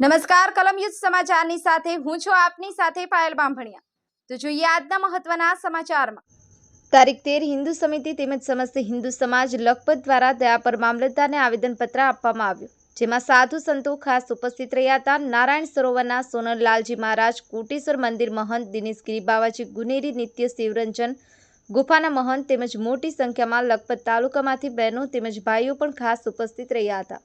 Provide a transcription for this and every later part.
નમસ્કાર કલમયુદ્ધ સમાચારની સાથે હું છું આપની સાથે પાયલ બાંભણિયા તો જોઈએ આજના મહત્વના સમાચારમાં. તારીખ તેર હિન્દુ સમિતિ તેમજ સમસ્ત હિન્દુ સમાજ લખપત દ્વારા દયા પર મામલતદારને આવેદનપત્ર આપવામાં આવ્યું, જેમાં સાધુ સંતો ખાસ ઉપસ્થિત રહ્યા હતા. નારાયણ સરોવરના સોનલલાલજી મહારાજ, કોટેશ્વર મંદિર મહંત દિનેશગીરી બાવાજી, ગુનેરી નિત્ય શિવરંજન ગુફાના મહંત તેમજ મોટી સંખ્યામાં લખપત તાલુકામાંથી બહેનો તેમજ ભાઈઓ પણ ખાસ ઉપસ્થિત રહ્યા હતા.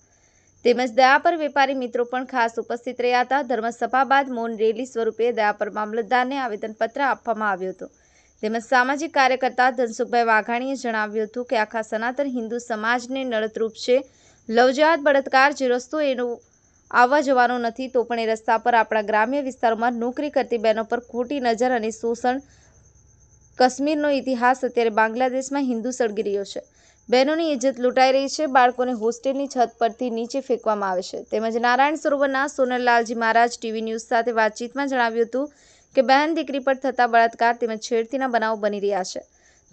તેમજ દયાપર વેપારી મિત્રો પણ ખાસ ઉપસ્થિત રહ્યા હતા. ધર્મસભા બાદ મૌન રેલી સ્વરૂપે દયાપર મામલતદારને આવેદનપત્ર આપવામાં આવ્યું હતું. તેમજ સામાજિક કાર્યકર્તા ધનસુખભાઈ વાઘાણીએ જણાવ્યું હતું કે, આખા સનાતન હિન્દુ સમાજને નડતરૂપ છે. લવજાત બળાત્કાર જે રસ્તો એનો આવવા જવાનો નથી, તો પણ એ રસ્તા પર આપણા ગ્રામ્ય વિસ્તારોમાં નોકરી કરતી બહેનો પર ખોટી નજર અને શોષણ, કાશ્મીરનો ઇતિહાસ અત્યારે બાંગ્લાદેશમાં હિન્દુ સળગી રહ્યો છે. બહેનોની ઇજ્જત લૂંટાઈ રહી છે. બાળકોને હોસ્ટેલની છત પરથી નીચે ફેંકવામાં આવે છે. તેમજ નારાયણ સરોવરના સોનલલાલજી મહારાજ ટીવી ન્યૂઝ સાથે વાતચીતમાં જણાવ્યું હતું કે, બહેન દીકરી પર થતા બળાત્કાર તેમજ છેડતીના બનાવો બની રહ્યા છે.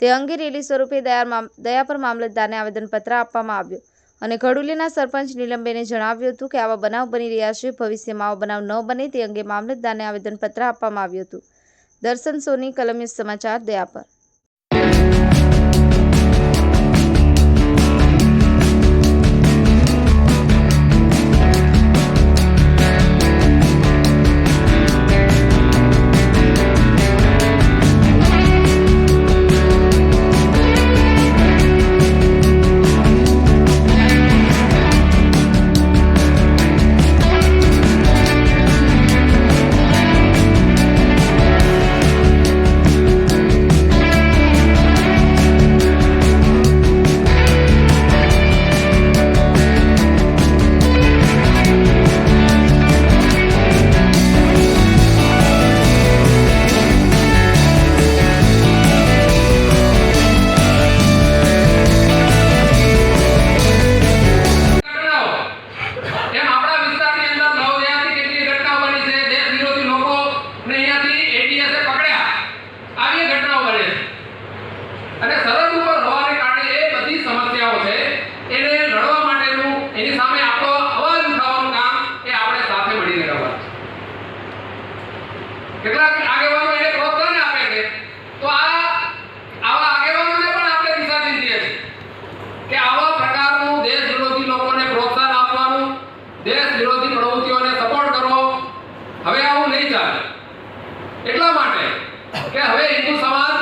તે અંગે રેલી સ્વરૂપે દયા પર મામલતદારને આવેદનપત્ર આપવામાં આવ્યું. અને ઘડુલીના સરપંચ નીલમબેને જણાવ્યું હતું કે, આવા બનાવ બની રહ્યા છે. ભવિષ્યમાં આવા બનાવ ન બને તે અંગે મામલતદારને આવેદનપત્ર આપવામાં આવ્યું હતું. દર્શન સોની કલમિયું સમાચાર, દયા પર. આવા આગેવાનોને પણ દેશ વિરોધી લોકોને પ્રોત્સાહન આપવાનું, દેશ વિરોધી પ્રવૃત્તિઓને સપોર્ટ કરવો, હવે આવું નહીં ચાલે. એટલા માટે કે હવે હિન્દુ સમાજ